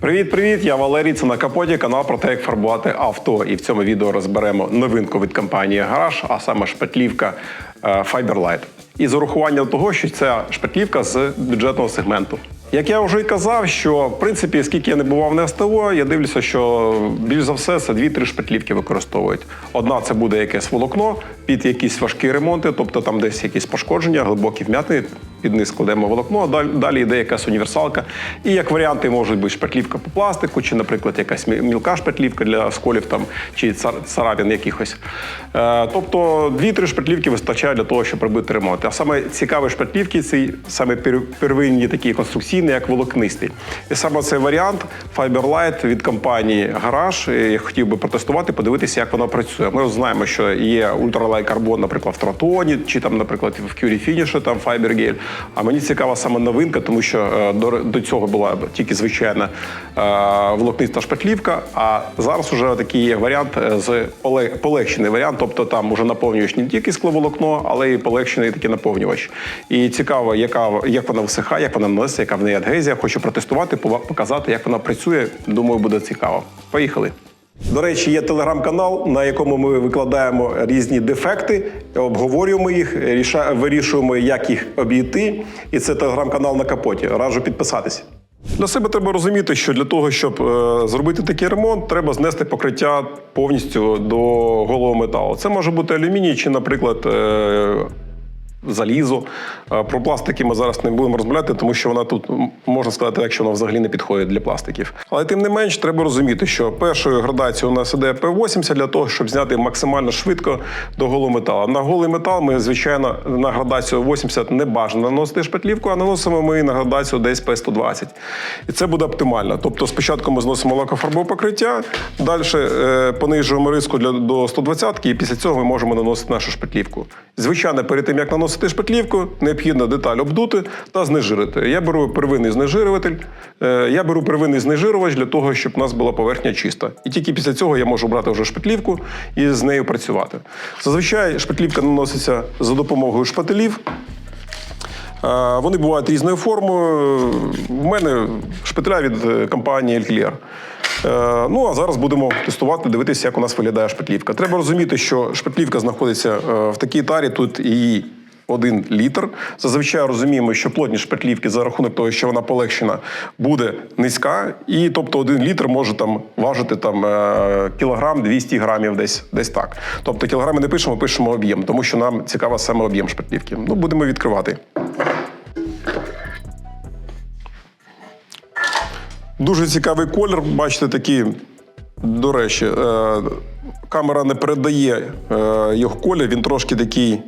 Привіт-привіт! Я Валерій. Це на капоті канал про те, як фарбувати авто. І в цьому відео розберемо новинку від компанії Гараж, а саме шпатлівка е, Fiberlight. І з урахуванням того, що це шпатлівка з бюджетного сегменту. Як я вже й казав, що в принципі, скільки я не бував на СТО, я дивлюся, що більш за все це дві-три шпатлівки використовують. Одна це буде якесь волокно під якісь важкі ремонти, тобто там десь якісь пошкодження, глибокі вмятини, під низ кладемо волокно, далі, далі йде якась універсалка. І як варіанти можуть бути шпатлівка по пластику, чи, наприклад, якась мілка шпатлівка для сколів там, чи цар- царапин якихось. Е, тобто дві-три шпатлівки вистачає для того, щоб робити ремонт. А саме цікаві шпатлівки це саме пер- первинні такі конструкційні, як волокнисті. І саме цей варіант Fiberlight від компанії Гараж. Я хотів би протестувати, подивитися, як воно працює. Ми знаємо, що є ультралайт карбон, наприклад, в Тратоні, чи там, наприклад, в Curie Finish, там Fibergel. А мені цікава саме новинка, тому що е, до, до цього була тільки звичайна е, волокниста шпатлівка. А зараз вже такий є варіант е, з поле- полегшений варіант, тобто там уже наповнюєш не тільки скловолокно, але й полегшений такий наповнювач. І цікаво, яка як вона висихає, як вона наноситься, яка в неї адгезія. Хочу протестувати, показати, як вона працює. Думаю, буде цікаво. Поїхали. До речі, є телеграм-канал, на якому ми викладаємо різні дефекти, обговорюємо їх, вирішуємо, як їх обійти. І це телеграм-канал на капоті. Раджу підписатися. Для себе треба розуміти, що для того, щоб е, зробити такий ремонт, треба знести покриття повністю до голого металу. Це може бути алюміній чи, наприклад, е, залізо. Е, Про пластики ми зараз не будемо розмовляти, тому що вона тут можна сказати, якщо вона взагалі не підходить для пластиків. Але тим не менш, треба розуміти, що першою градацією у нас іде P80 для того, щоб зняти максимально швидко до голого металу. На голий метал ми, звичайно, на градацію 80 не бажано наносити шпатлівку, а наносимо ми на градацію десь P120. І це буде оптимально. Тобто спочатку ми зносимо лакофарбове покриття, далі е, понижуємо риску для, до 120 і після цього ми можемо наносити нашу шпатлівку. Звичайно, перед тим як наносити шпатлівку, необхідно деталь обдути та знежирити. Я беру первинний знежирюватель, е, я беру первинний знежирювач для того, щоб у нас була поверхня чиста. І тільки після цього я можу брати вже шпатлівку і з нею працювати. Зазвичай шпатлівка наноситься за допомогою шпателів. Е, Вони бувають різною формою. У мене шпателя від е, компанії Elclear. Ну а зараз будемо тестувати, дивитися, як у нас виглядає шпатлівка. Треба розуміти, що шпатлівка знаходиться в такій тарі, тут її один літр. Зазвичай розуміємо, що плотність шпатлівки за рахунок того, що вона полегшена, буде низька, і тобто один літр може там важити там е, кілограм 200 грамів, десь десь так. Тобто кілограми не пишемо, пишемо об'єм, тому що нам цікава саме об'єм шпатлівки. Ну будемо відкривати. Дуже цікавий колір. Бачите, такий, до речі, е, камера не передає е, його колір, він трошки такий.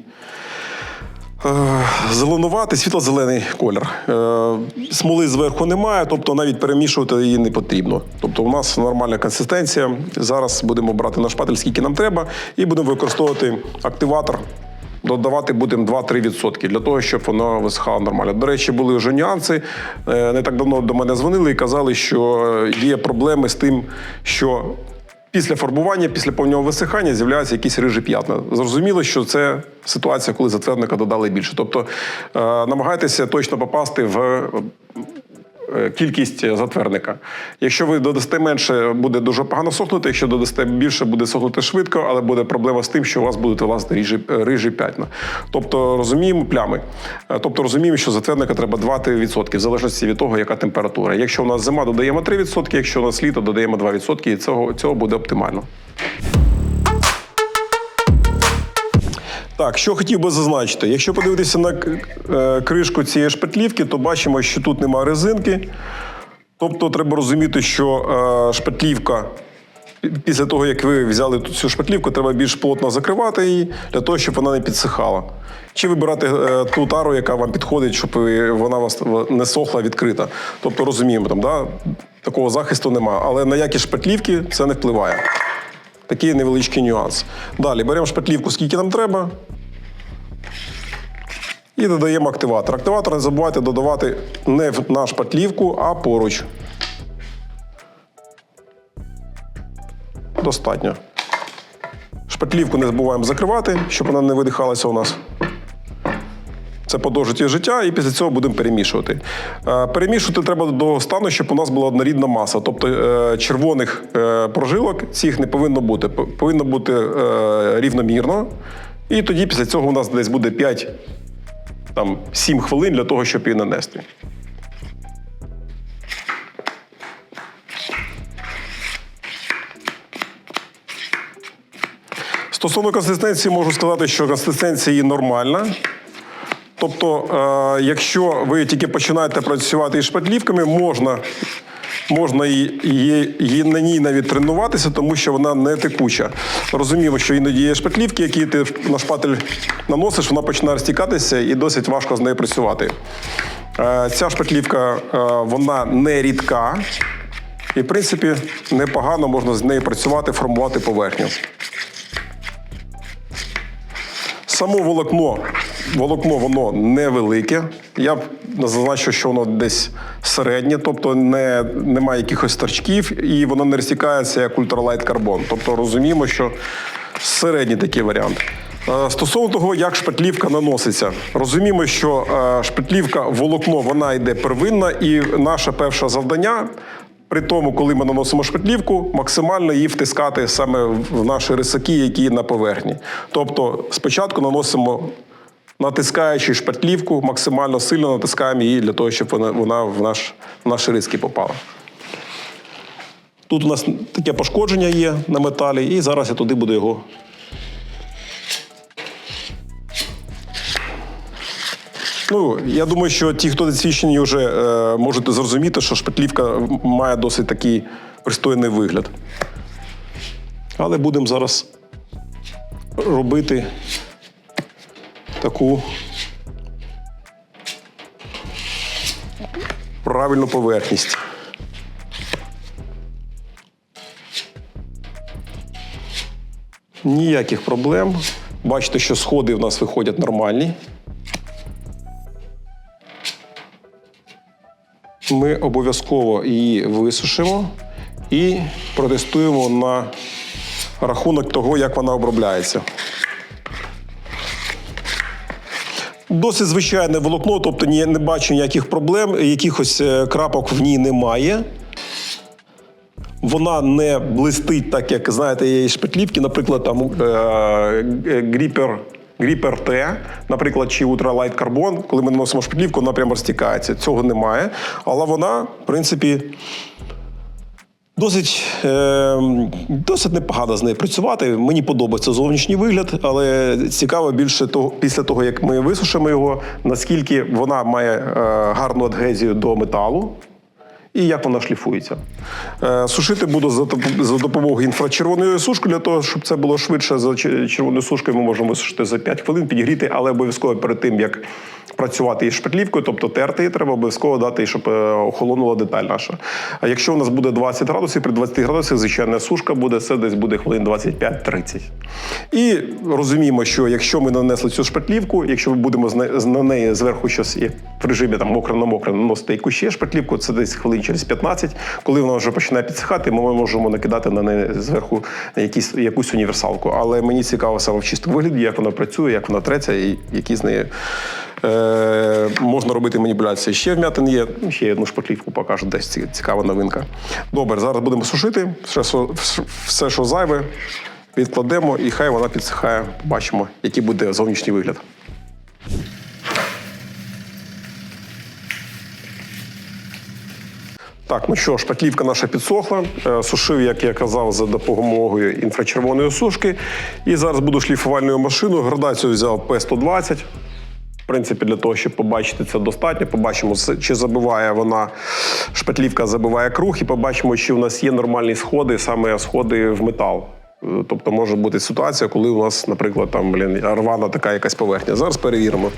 Е, Зеленуватий, світло-зелений колір. Е, Смоли зверху немає, тобто навіть перемішувати її не потрібно. Тобто у нас нормальна консистенція. Зараз будемо брати на шпатель, скільки нам треба, і будемо використовувати активатор. Додавати будемо 2-3% для того, щоб воно висихало нормально. До речі, були вже нюанси. Е, Не так давно до мене дзвонили і казали, що є проблеми з тим, що після фарбування, після повного висихання з'являються якісь рижі п'ятна. Зрозуміло, що це ситуація, коли затвердника додали більше. Тобто е, намагайтеся точно попасти в кількість затвердника. Якщо ви додасте менше, буде дуже погано сохнути. Якщо додасте більше, буде сохнути швидко, але буде проблема з тим, що у вас будуть власне рижі, рижі п'ятна. Тобто розуміємо плями. Е, Тобто розуміємо, що затвердника треба 2-3%, в залежності від того, яка температура. Якщо у нас зима, додаємо 3%, якщо у нас літо, додаємо 2%, і цього, цього буде оптимально. Так, що хотів би зазначити, якщо подивитися на е, кришку цієї шпатлівки, то бачимо, що тут немає резинки. Тобто треба розуміти, що е, шпатлівка, після того, як ви взяли цю шпатлівку, треба більш плотно закривати її для того, щоб вона не підсихала. Чи вибирати е, ту тару, яка вам підходить, щоб вона вас не сохла відкрита. Тобто розуміємо, там, да, такого захисту немає. Але на якість шпатлівки це не впливає. Такий невеличкий нюанс. Далі беремо шпатлівку, скільки нам треба. І додаємо активатор. Активатор не забувайте додавати не в- на шпатлівку, а поруч. Достатньо. Шпатлівку не забуваємо закривати, щоб вона не видихалася у нас. Це по довжиті життя, і після цього будемо перемішувати. Е, Перемішувати треба до стану, щоб у нас була однорідна маса. Тобто е, червоних е, прожилок цих не повинно бути. Повинно бути рівномірно. І тоді після цього у нас десь буде 5 там, 7 хвилин для того, щоб її нанести. Стосовно консистенції, можу сказати, що консистенція її нормальна. Тобто, е, якщо ви тільки починаєте працювати із шпатлівками, можна, можна її, на ній навіть тренуватися, тому що вона не текуча. Розуміємо, що іноді є шпатлівки, які ти на шпатель наносиш, вона починає розтікатися і досить важко з нею працювати. Е, ця шпатлівка е, вона не рідка, і, в принципі, непогано можна з нею працювати, формувати поверхню. Само волокно, волокно воно невелике. Я б зазначив, що воно десь середнє, тобто не, немає якихось торчків, і воно не розтікається як ультралайт карбон. Тобто розуміємо, що середній такий варіант. Е, Стосовно того, як шпатлівка наноситься, розуміємо, що е, шпатлівка волокно вона йде первинна, і наше перше завдання при тому, коли ми наносимо шпатлівку, максимально її втискати саме в наші рисаки, які на поверхні. Тобто спочатку наносимо, натискаючи шпатлівку, максимально сильно натискаємо її для того, щоб вона, вона в, наш, в наші риски попала. Тут у нас таке пошкодження є на металі, і зараз я туди буду його. Ну, я думаю, що ті, хто досвідчені, вже е, можете зрозуміти, що шпатлівка має досить такий пристойний вигляд. Але будемо зараз робити таку правильну поверхність. Ніяких проблем. Бачите, що сходи в нас виходять нормальні. Ми обов'язково її висушимо і протестуємо на рахунок того, як вона обробляється. Досить звичайне волокно, тобто ні- не бачу ніяких проблем, якихось е, крапок в ній немає. Вона не блистить, так як знаєте, є шпатлівки, наприклад, там е, е, гріпер. Гріпер Т, наприклад, чи Ultralight Carbon, коли ми наносимо шпатлівку, вона прямо розтікається. Цього немає. Але вона, в принципі, досить, е, досить непогано з нею працювати. Мені подобається зовнішній вигляд, але цікаво більше того, після того, як ми висушимо його, наскільки вона має е, гарну адгезію до металу і як вона шліфується. Е, Сушити буду за доп- за допомогою інфрачервоної сушки, для того, щоб це було швидше. За червоною сушкою ми можемо висушити за 5 хвилин, підігріти, але обов'язково перед тим, як працювати із шпатлівкою, тобто терти треба обов'язково дати, щоб е, охолонула деталь наша. А якщо у нас буде 20 градусів, при 20 градусах звичайна сушка буде, це десь буде хвилин 25-30. І розуміємо, що якщо ми нанесли цю шпатлівку, якщо ми будемо на неї зверху щось є в режимі там мокре на мокре наносити якусь ще шпатлівку, це десь хвилин через 15. Коли вона вже починає підсихати, ми можемо накидати на неї зверху якісь, якусь універсалку. Але мені цікаво саме в чистому вигляді, як вона працює, як вона треться і які з нею е, можна робити маніпуляції. Ще вмятин є, ну, ще одну шпатлівку покажу, десь цікава новинка. Добре, зараз будемо сушити. Все, що- зайве, відкладемо, і хай вона підсихає. Побачимо, який буде зовнішній вигляд. Так, ну що, шпатлівка наша підсохла. Е, Сушив, як я казав, за допомогою інфрачервоної сушки. І зараз буду шліфувальною машиною. Градацію взяв P120. Принципі, для того, щоб побачити це достатньо. Побачимо, чи забиває вона шпатлівка, забиває круг, і побачимо, чи в нас є нормальні сходи, саме сходи в метал. Е, Тобто може бути ситуація, коли у нас, наприклад, там блін, рвана така якась поверхня. Зараз перевіримо.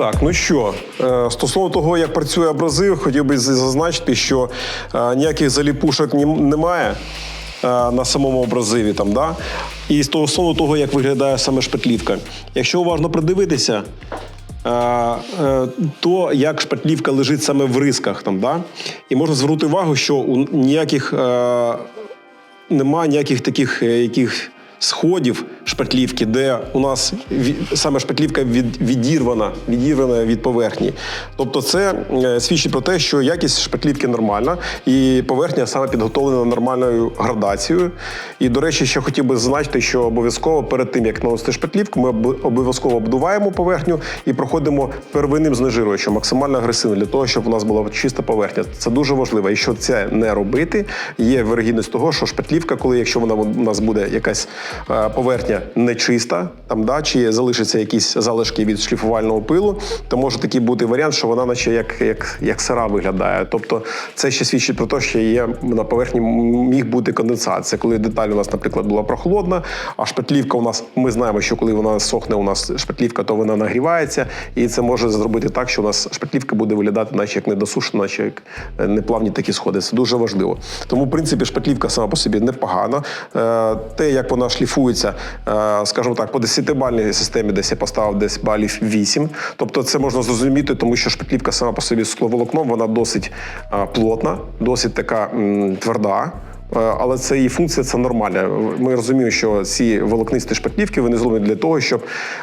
Так, ну що, е, стосовно того, як працює абразив, хотів би зазначити, що е, ніяких заліпушок немає е, на самому абразиві. Там, да? І стосовно того, як виглядає саме шпатлівка. Якщо уважно придивитися, то як шпатлівка лежить саме в рисках. Там, да? І можна звернути увагу, що у ніяких. Немає ніяких таких яких сходів шпатлівки, де у нас саме шпатлівка від, відірвана, відірвана від поверхні. Тобто, це е, свідчить про те, що якість шпатлівки нормальна, і поверхня саме підготовлена нормальною градацією. І, до речі, ще хотів би зазначити, що обов'язково перед тим, як наносити шпатлівку, ми об- обов'язково обдуваємо поверхню і проходимо первинним знежирювачем, максимально агресивно, для того, щоб у нас була чиста поверхня. Це дуже важливо. Якщо це не робити, є вирогідність того, що шпатлівка, коли якщо вона у нас буде якась поверхня нечиста, там да, чи залишаться якісь залишки від шліфувального пилу, то може такий бути варіант, що вона наче як, як, як сира виглядає. Тобто це ще свідчить про те, що є на поверхні міг бути конденсат. Це коли деталь у нас, наприклад, була прохолодна, а шпатлівка у нас, ми знаємо, що коли вона сохне, у нас шпатлівка, то вона нагрівається, і це може зробити так, що у нас шпатлівка буде виглядати, наче як недосушена, наче як е, неплавні такі сходи. Це дуже важливо. Тому, в принципі, шпатлівка сама по собі непогана. Е, Те, як вона шліфується, е, скажімо так, по 10-бальній системі десь я поставив десь балів 8. Тобто це можна зрозуміти, тому що шпатлівка сама по собі скловолокном, вона досить е, плотна, досить така тверда. Е, Але це її функція це нормальна. Ми розуміємо, що ці волокнисті шпатлівки вони зроблені для того, щоб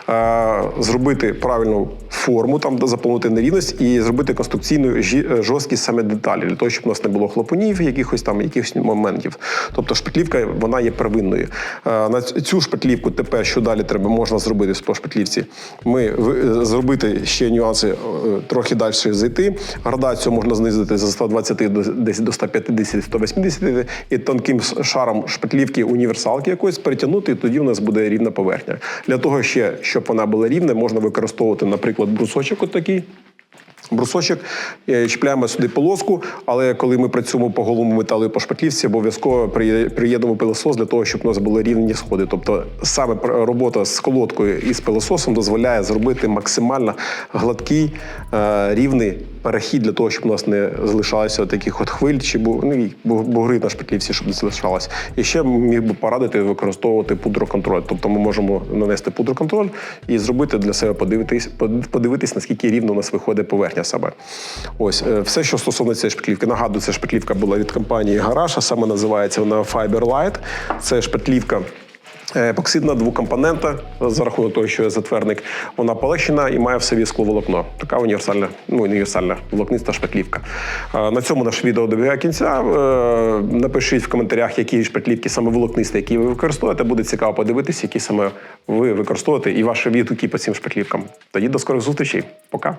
е, зробити правильну форму, там заповнити нерівність і зробити конструкційну е, жорсткість саме деталі, для того, щоб у нас не було хлопунів, якихось там якихось моментів. Тобто шпатлівка вона є первинною. На цю шпатлівку тепер що далі треба можна зробити по шпатлівці. Ми зробити ще нюанси, трохи далі зайти. Градацію можна знизити з 120 до десь до 150-180 і тонким шаром шпатлівки універсалки якоїсь перетягнути, і тоді у нас буде рівна поверхня. Для того ще, щоб вона була рівна, можна використовувати, наприклад, брусочок отакий. Брусочок е, чіпляємо сюди полоску, але коли ми працюємо по голому металу і по шпатлівці, обов'язково приє- приєднуємо пилосос для того, щоб у нас були рівні сходи. Тобто саме робота з колодкою і з пилососом дозволяє зробити максимально гладкий е, рівний перехід для того, щоб у нас не залишалося таких от хвиль чи ну, бугри на шпатлівці, щоб не залишалось. І ще міг би порадити використовувати пудроконтроль. Тобто ми можемо нанести пудроконтроль і зробити для себе подивитись, под- подивитись, наскільки рівно у нас виходить поверхня саме. Ось е, все, що стосовно цієї шпатлівки. Нагадую, ця шпатлівка була від компанії Гараж, а саме називається вона Fiber Light. Це шпатлівка. е, Епоксидна двокомпонента за рахунок того, що є затвердник, вона полегшена і має в собі скловолокно. Така універсальна, ну універсальна волокниста шпатлівка. Е, На цьому наше відео добігає кінця. Напишіть в коментарях, які шпатлівки саме волокнисті, які ви використовуєте. Буде цікаво подивитися, які саме ви використовуєте, і ваші відгуки по цим шпатлівкам. Тоді до скорих зустрічей. Пока.